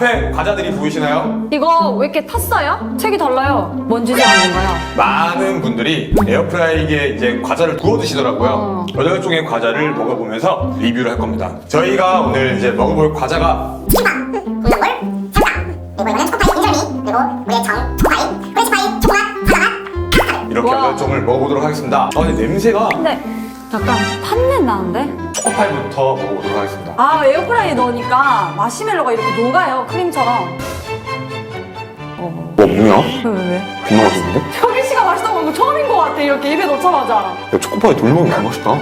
앞에 과자들이 보이시나요? 이거 왜 이렇게 탔어요? 색이 달라요. 뭔 짓을 하는 건가요? 많은 분들이 에어프라이기에 이제 과자를 구워 드시더라고요. 어. 여덟 종의 과자를 먹어보면서 리뷰를 할 겁니다. 저희가 오늘 이제 먹어볼 과자가 굴물, 삼각, 그리고 이거는 초코파이 인절미, 그리고 우리의 정 초코파이, 프렌치파이, 초코맛, 사과맛, 카스타드. 이렇게 와. 여덟 종을 먹어보도록 하겠습니다. 아, 근데 냄새가 근데 약간 탄내 나는데? 초코파이부터 먹어보도록 하겠습니다. 아 에어프라이에 넣으니까 마시멜로가 이렇게 녹아요 크림처럼. 어. 와, 뭐야? 왜 왜 왜? 존나 맛있는데? 혁일 씨가 맛있다고 하는 거 처음인 것 같아 이렇게 입에 넣자마자. 야, 초코파이 돌먹으면 개 맛있다.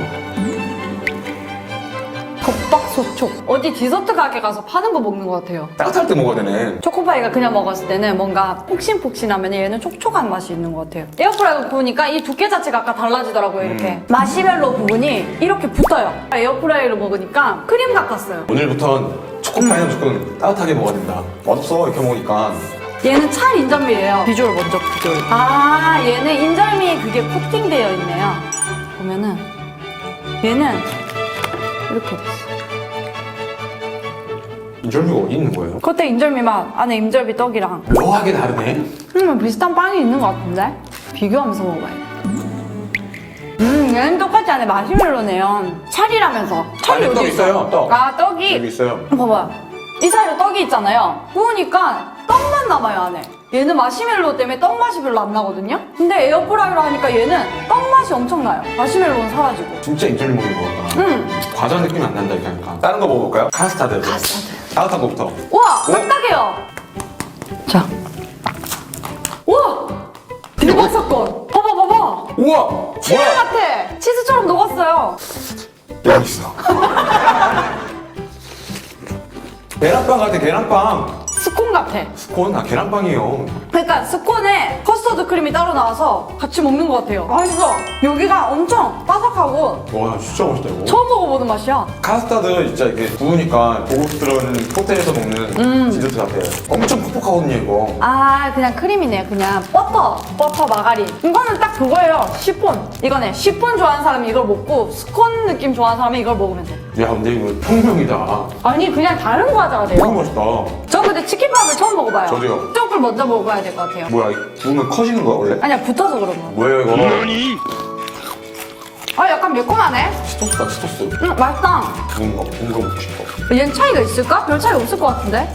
겉박소촉. 어디 디저트 가게 가서 파는 거 먹는 것 같아요. 따뜻할 때 먹어야 되네. 초코파이가 그냥 먹었을 때는 뭔가 폭신폭신하면 얘는 촉촉한 맛이 있는 것 같아요. 에어프라이어 구우니까 이 두께 자체가 아까 달라지더라고요, 이렇게. 마시멜로 부분이 이렇게 붙어요. 에어프라이로 먹으니까 크림 같았어요. 오늘부턴 초코파이는 무조건 따뜻하게 먹어야 된다. 맛없어, 이렇게 먹으니까. 얘는 찰 인절미예요. 비주얼 먼저 비주얼. 아, 얘는 인절미 그게 코팅되어 있네요. 보면은 얘는 이렇게 됐어. 인절미가 어디 있는 거예요? 겉에 인절미 맛, 안에 인절미 떡이랑 묘하게 다르네. 음, 비슷한 빵이 있는 것 같은데? 비교하면서 먹어봐야 돼. 음, 얘는 똑같지 않아요. 마시멜로네요. 찰이라면서. 찰이 아니, 어디 떡 있어? 있어요, 떡. 아, 떡이. 여기 있어요. 봐봐. 이 사이로 떡이 있잖아요. 구우니까 떡만 남아요, 안에. 얘는 마시멜로 때문에 떡 맛이 별로 안 나거든요? 근데 에어프라이로 하니까 얘는 떡 맛이 엄청 나요. 마시멜로는 사라지고. 진짜 인절미 먹는 거 같다. 음, 과자 느낌이 안 난다, 이렇게 하니까. 다른 거 먹어볼까요? 카스타드. 카스타드. 따뜻한 거부터. 우와! 딱딱해요! 자. 우와! 대박 사건! 봐봐, 봐봐! 우와! 치즈 뭐야? 같아! 치즈처럼 녹았어요. 여기 있어. 계란빵 같아, 계란빵. 스콘 같아. 스콘? 아, 계란빵이요. 그러니까 스콘에 커스터드 크림이 따로 나와서 같이 먹는 것 같아요. 맛있어. 여기가 엄청 바 삭하고 와, 진짜 맛있다, 이거. 처음 먹어보는 맛이야. 카스타드 진짜 이렇게 구우니까 고급스러운 호텔에서 먹는 디저트 같아요. 엄청 퍽퍽하거든요, 이거. 아 그냥 크림이네 그냥 버터 버터 마가린 이거는 딱 그거예요 시폰 이거네 시폰 좋아하는 사람이 이걸 먹고 스콘 느낌 좋아하는 사람이 이걸 먹으면 돼 야, 근데 이거 평명이다. 아니 그냥 다른 과자가 너무 돼요 맛있다. 저 근데 치킨밥을 처음 먹어봐요 저도요. 쪽을 먼저 먹어야 될 것 같아요 뭐야, 구우면 커지는 거야, 원래? 아니야 붙어서 그런 거 뭐예요, 이거? 아 약간 매콤하네 스토스다, 스토스. 음 맛있다 구운 거 먹고 싶어. 얘는 차이가 있을까? 별 차이 없을 것 같은데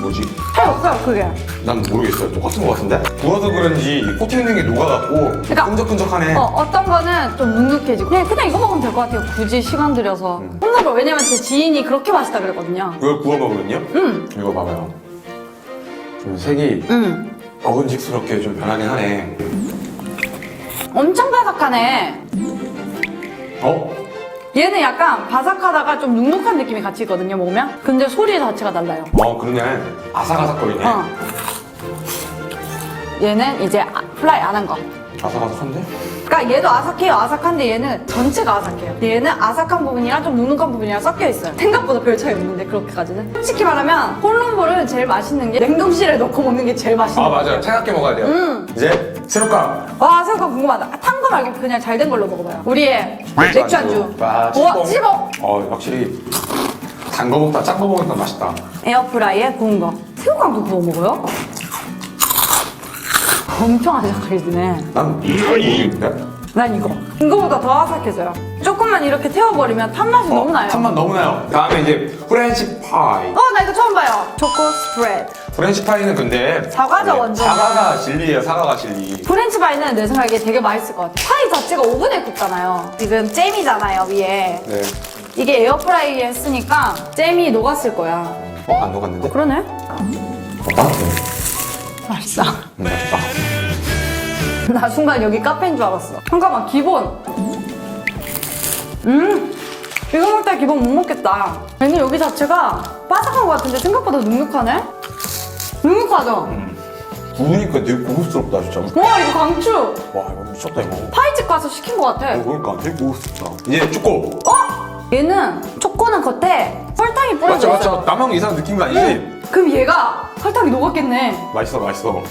뭐지? 차이 없어요 그게 난 모르겠어요. 똑같은 거 같은데? 구워서 그런지 이 코팅된 게 녹아갖고 그러니까 끈적끈적하네. 어, 어떤 거는 좀 눅눅해지고 그냥, 그냥 이거 먹으면 될 것 같아요 굳이 시간 들여서 혼자서 왜냐면 제 지인이 그렇게 맛있다 그랬거든요 그걸 구워 먹으면요? 음. 이거 봐봐요. 좀 색이 음. 먹은직스럽게 좀 변하긴 하네. 엄청 바삭하네 어? 얘는 약간 바삭하다가 좀 눅눅한 느낌이 같이 있거든요 먹으면 근데 소리 자체가 달라요 어, 그러네. 아삭아삭거리네. 어. 얘는 이제 아- 플라이 안 한 거 아삭아삭한데? 그러니까 얘도 아삭해요 아삭한데 얘는 전체가 아삭해요 근데 얘는 아삭한 부분이랑 좀 눅눅한 부분이랑 섞여 있어요 생각보다 별 차이 없는데 그렇게까지는 솔직히 말하면 홀론볼은 제일 맛있는 게 냉동실에 넣고 먹는 게 제일 맛있는 아, 거 맞아요. 차갑게 먹어야 돼요. 음. 이제 새우깡. 와 새우깡 궁금하다 탄거 말고 그냥 잘 된 걸로 먹어봐요 우리의 맥주 안주 와, 우와 찌뽕. 찌봉 어, 확실히 단 거 먹다 짠 거 먹으니까 맛있다. 에어프라이에 구운 거. 새우깡도 구워 먹어요? 엄청 아삭해지네. 난 이거 모르겠는데? 난 이거. 이거보다 더 아삭해져요. 조금만 이렇게 태워버리면 탄맛이 너무 나요. 탄맛 너무 나요. 다음에 이제 프렌치 파이. 어, 나 이거 처음 봐요. 초코 스프레드. 프렌치 파이는 근데 사과죠, 네, 완전. 사과가 진리예요. 사과가 진리. 프렌치 파이는 내 생각에 되게 맛있을 것 같아요. 파이 자체가 오븐에 굽잖아요. 지금 잼이잖아요, 위에. 네. 이게 에어프라이기에 했으니까 잼이 녹았을 거야. 어, 안 녹았는데? 그러네? 어, 맛있네. 맛있어. 음, 맛있다. 나 순간 여기 카페인 줄 알았어. 잠깐만, 기본. 음, 이거 먹다 기본 못 먹겠다. 얘는 여기 자체가 바삭한 것 같은데 생각보다 눅눅하네? 눅눅하죠? 구우니까 되게 고급스럽다, 진짜. 와, 이거 강추! 와, 이거 미쳤다, 이거. 파이집 가서 시킨 것 같아. 어, 그러니까 되게 고급스럽다. 이제 초코. 어? 얘는 초코는 겉에 설탕이 맞죠, 뿌려져 맞죠. 있어. 나만 이상한 느낌이 아니지? 응. 그럼 얘가 설탕이 녹았겠네. 맛있어, 맛있어.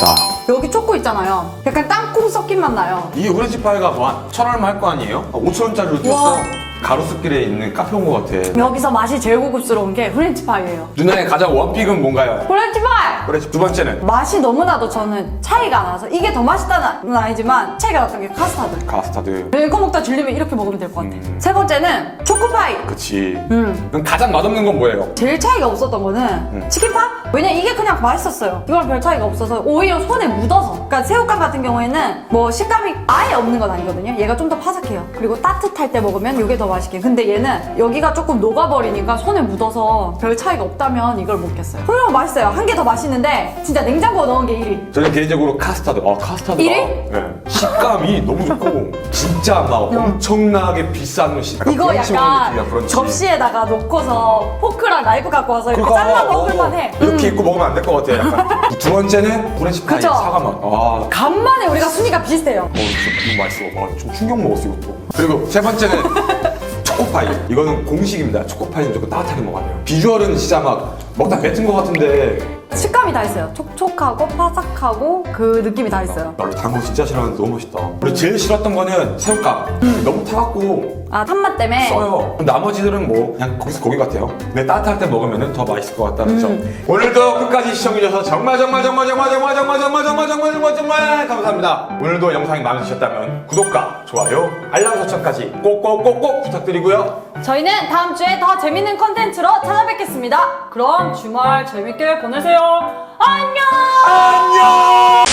맛있다. 여기 초코 있잖아요. 약간 땅콩 섞인 맛 나요. 이 오렌지 파이가 뭐한1 얼마 할 거 아니에요? 5천 원짜리로 뛰었어. 와. 가로수길에 있는 카페 온 것 같아. 여기서 맛이 제일 고급스러운 게 프렌치 파이예요. 누나의 가장 원픽은 뭔가요? 프렌치 파이! 그래 두 번째는 맛이 너무나도 저는 차이가 나서 이게 더 맛있다는 아니지만 차이가 났던 게 카스타드. 카스타드. 이거 먹다 질리면 이렇게 먹으면 될 것 같아. 음. 세 번째는 초코파이. 그치. 음. 그럼 가장 맛없는 건 뭐예요? 제일 차이가 없었던 거는 음. 치킨파? 왜냐 이게 그냥 맛있었어요. 이건 별 차이가 없어서 오히려 손에 묻어서. 그러니까 새우깡 같은 경우에는 뭐 식감이 아예 없는 건 아니거든요. 얘가 좀 더 파삭해요. 그리고 따뜻할 때 먹으면 이게 더 맛있게. 근데 얘는 여기가 조금 녹아버리니까 손에 묻어서 별 차이가 없다면 이걸 먹겠어요. 그럼 맛있어요. 한 개 더 맛있는데 진짜 냉장고에 넣은 게 1위. 저는 개인적으로 카스타드. 아 카스타드가 일위? 네. 식감이 너무 좋고 진짜 막 엄청나게 비싼 식. 이거 브런치 먹는 약간 느낌이야, 브런치. 접시에다가 놓고서 포크랑 나이프 갖고 와서 이렇게 잘라 어, 먹을만 해. 이렇게 입고 먹으면 안 될 것 같아. 약간. 두 번째는 오렌지 파이 그쵸? 사과 맛. 아, 간만에 우리가 순위가 비슷해요. 어, 진짜 너무 맛있어. 와, 좀 충격 먹었어, 이것도. 그리고 세 번째는 초코파이. 이거는 공식입니다. 초코파이는 무조건 따뜻하게 먹어야 돼요. 비주얼은 진짜 막 먹다 뱉은 것 같은데 식감이 다 있어요. 촉촉하고 바삭하고 그 느낌이 다 있어요. 나 원래 단거 진짜 싫어하는데 너무 맛있다. 그리고 제일 싫었던 거는 새우깡. 너무 타갖고 아 탄맛 때문에 써요. 나머지들은 뭐 그냥 거기서 거기 같아요. 근데 따뜻할 때 먹으면 더 맛있을 것 같다는 점. 오늘도 끝까지 시청해주셔서 정말 정말 정말 정말 정말 정말 정말 정말 정말 정말 정말 감사합니다. 오늘도 영상이 마음에 드셨다면 구독과 좋아요, 알람 설정까지 꼭꼭꼭꼭 부탁드리고요. 저희는 다음 주에 더 재밌는 컨텐츠로 찾아뵙겠습니다. 그럼 주말 재밌게 보내세요. 안녕! 안녕.